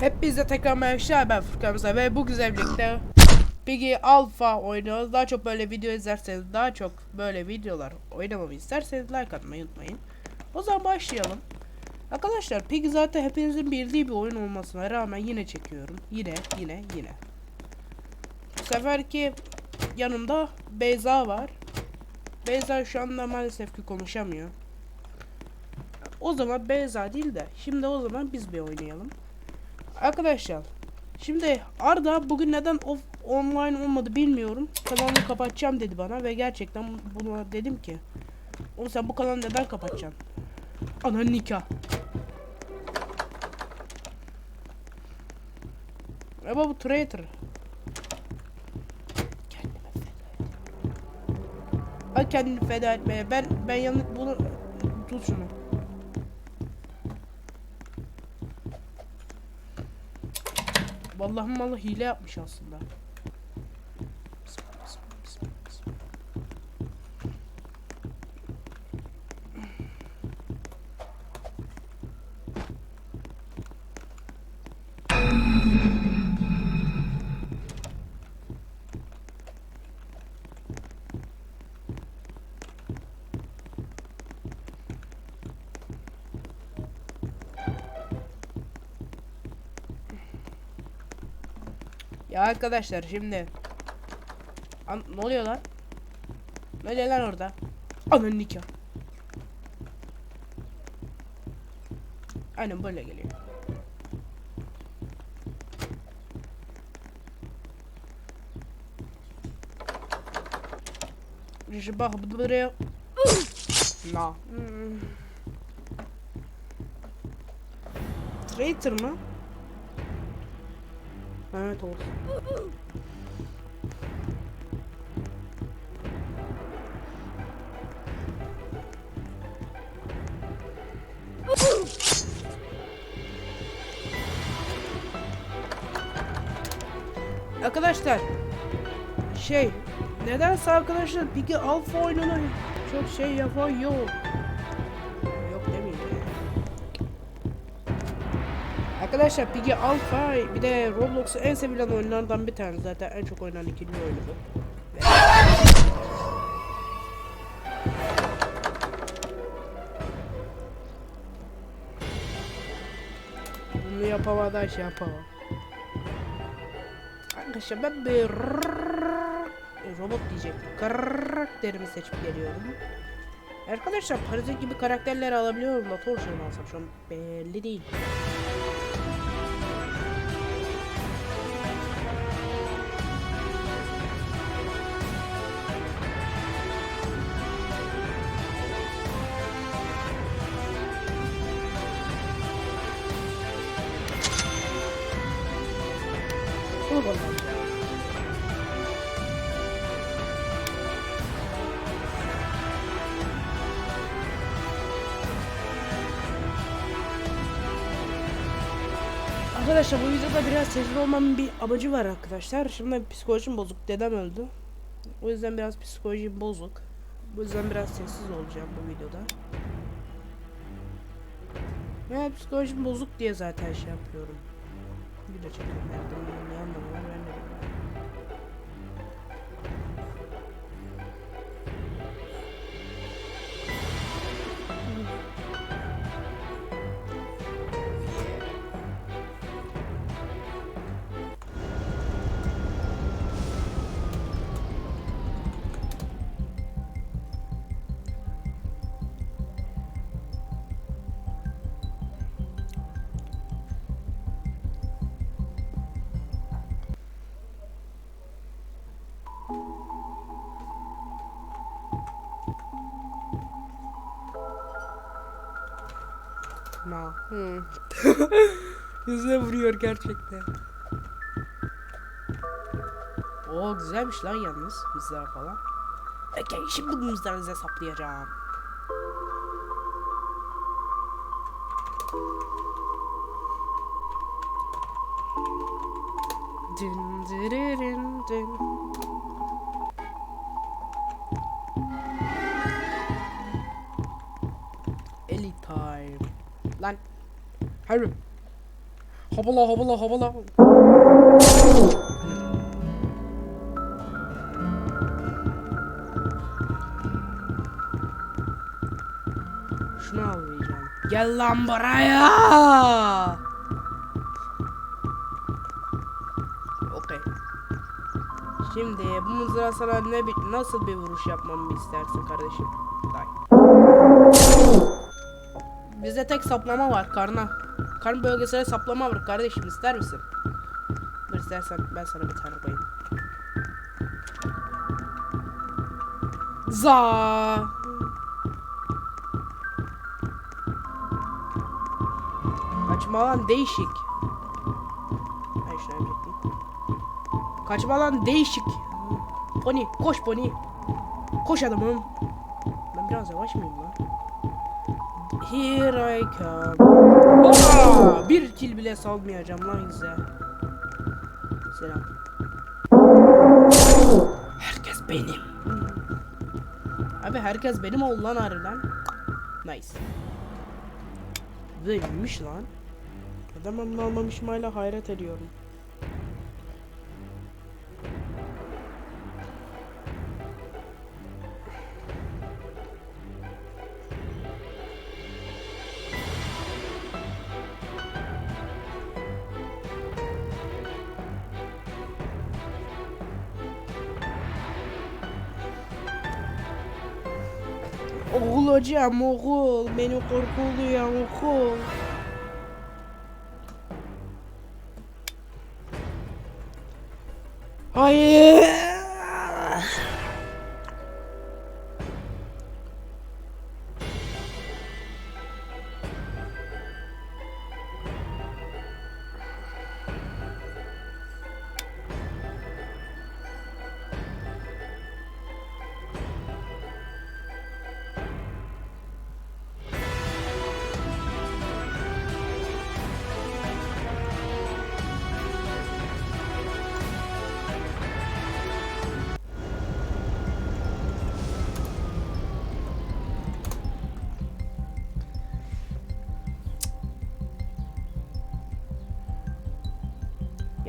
Hepinize tekrar merhaba ben Furkan Rıza ve bu güzel birlikte Piggy Alpha oynuyoruz. Daha çok böyle video izlerseniz, daha çok böyle videolar oynamamı isterseniz like atmayı unutmayın. O zaman başlayalım. Arkadaşlar Piggy zaten hepinizin bildiği bir oyun olmasına rağmen yine çekiyorum. Yine, yine, yine. Bu seferki yanımda Beyza var. Beyza şu anda maalesef ki konuşamıyor. O zaman Beyza değil de şimdi o zaman biz bir oynayalım. Arkadaşlar şimdi Arda bugün neden off online olmadı bilmiyorum. Kanalımı kapatacağım dedi bana ve gerçekten buna dedim ki Oğlum sen bu kanalı neden kapatacaksın? Ana nikah. Ama bu traitor. Kendini feda etmeye. Ben ben yanlış bunu tut şunu. Vallahi malı hile yapmış aslında. Ya arkadaşlar şimdi An ne oluyor lan? Ne oluyor lan orada? Anın nikah. Aynen böyle geliyor. Bak buraya. Na. Traitor mı? Evet olsun. Arkadaşlar şey nedense arkadaşlar Piggy Alpha oyununu çok şey yapan. Yok Arkadaşlar Piggy Alpha bir de Roblox'un en sevilen oyunlardan bir tanesi zaten en çok oynanan ikinci oyunu bu. Bunu yapamadan şey yapamam. Arkadaşlar ben bir robot diyecektim. Karakterimi seçip geliyorum. Arkadaşlar parazit gibi karakterleri alabiliyorum da Torsion alsam şu an belli değil. Bunu kullanacağım. Arkadaşlar bu videoda biraz sessiz olmamın bir amacı var arkadaşlar. Şimdi psikolojim bozuk. Dedem öldü. O yüzden biraz psikolojim bozuk. Bu yüzden biraz sessiz olacağım bu videoda. Yani psikolojim bozuk diye zaten şey yapıyorum. Video çekiyorum. Bunun ne anlamı var Na. Hmm. Yüzüne vuruyor gerçekten. Oo güzelmiş lan yalnız mızrağı falan. Okey şimdi bu mızrağınızı hesaplayacağım. Dın dırırın dın. Ellie time. Lan. Harry. Hobala hobala hobala. Şunu almayacağım. Gel lan buraya. Okey. Şimdi bu mızrağı sana ne nasıl bir vuruş yapmamı istersin kardeşim? Day. Bizde tek saplama var karna. Karın bölgesine saplama var kardeşim ister misin? Dur istersen ben sana bir tane koyayım. Za. Kaçma lan değişik. Ben. Kaçma lan değişik. Pony koş pony. Koş adamım. Ben biraz yavaş mıyım lan? Here I come. Aa, bir kill bile salmayacağım lan güzel. Selam. Herkes benim. Abi herkes benim oldu lan harbiden. Nice. Böyleymiş lan. Adamım almamışım hala hayret ediyorum. Oğul hocam oğul beni korkuluyor oğul. Hayır.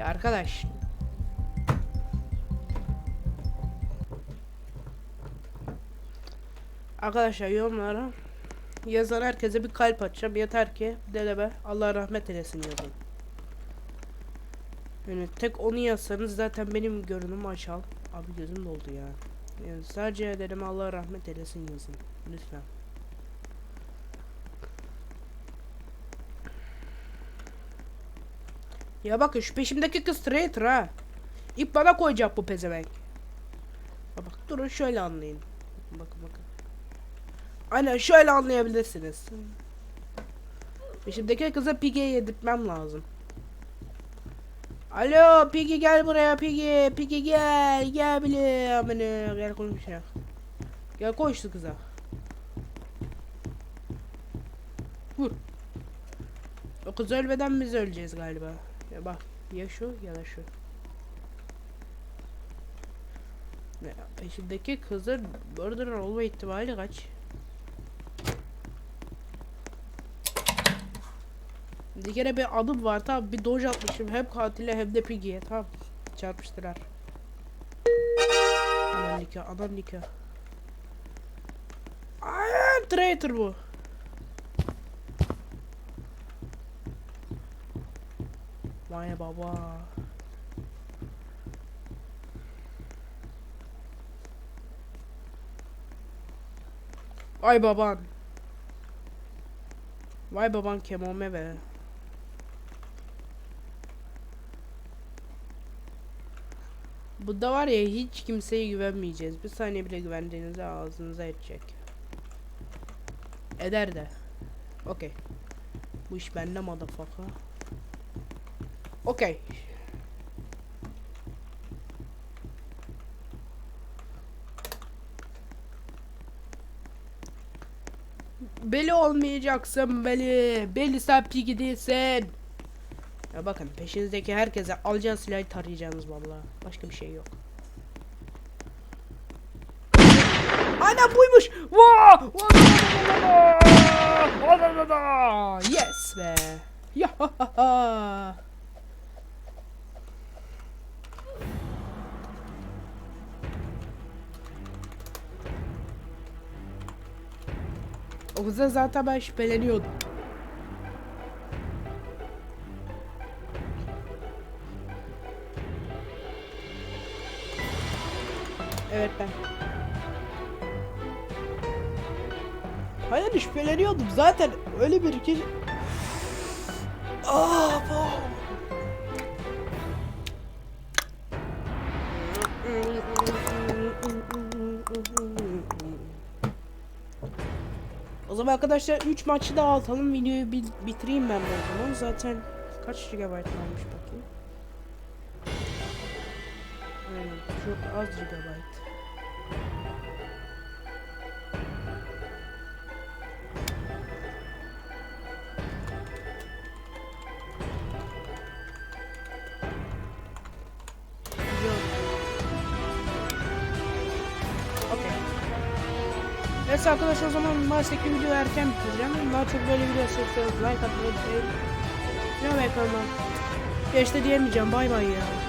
Ya arkadaş. Arkadaşlar yorumlara yazan herkese bir kalp atacağım. Yeter ki delebe Allah rahmet eylesin yazın. Yani tek onu yazsanız zaten benim görünüm aşağı. Abi gözüm doldu ya. Yani sadece dedim Allah rahmet eylesin yazın. Lütfen. Ya bakın şu peşimdeki kız traitor ha. İp bana koyacak bu pezevenk. Ya bak durun şöyle anlayın. Bakın bakın. Aynen şöyle anlayabilirsiniz. Peşimdeki kıza Piggy'ye yedirtmem lazım. Alo Piggy gel buraya Piggy. Piggy gel. Gel bile. Amına gel konuş ya. Gel koş şu kıza. Vur. O kız ölmeden biz öleceğiz galiba. Ya bak ya şu ya da şu. Ne, peşimdeki kızın murderer olma ihtimali kaç? Bir kere bir adım var tamam bir doj atmışım hem katile hem de Piggy'ye tamam çarpıştılar. Anan nikah anan nikah. Ay traitor bu. Vay baba. Vay baban. Vay baban kemome be. Burada var ya hiç kimseye güvenmeyeceğiz. Bir saniye bile güvendiğinizde ağzınıza edecek. Eder de. Okey. Bu iş bende motherfucker. Okey. Beli olmayacaksın Beli. Beli pigi değilsin. Ya bakın peşinizdeki herkese alacağınız silahı tarayacaksınız vallahi. Başka bir şey yok. Ana buymuş. Yes be. Ya O yüzden zaten ben şüpheleniyordum. Evet ben. Hayır şüpheleniyordum zaten öyle bir kişi... Aa, zaman. Arkadaşlar 3 maçı da atalım. Videoyu bi- bitireyim ben o zaman zaten kaç GB varmış bakayım? Aynen çok az GB Neyse arkadaşlar o zaman maalesef videoyu erken bitireceğim. Daha çok böyle video istiyorsanız like atmayı unutmayın. Ne kanalıma. İşte diyemeyeceğim bay bay ya.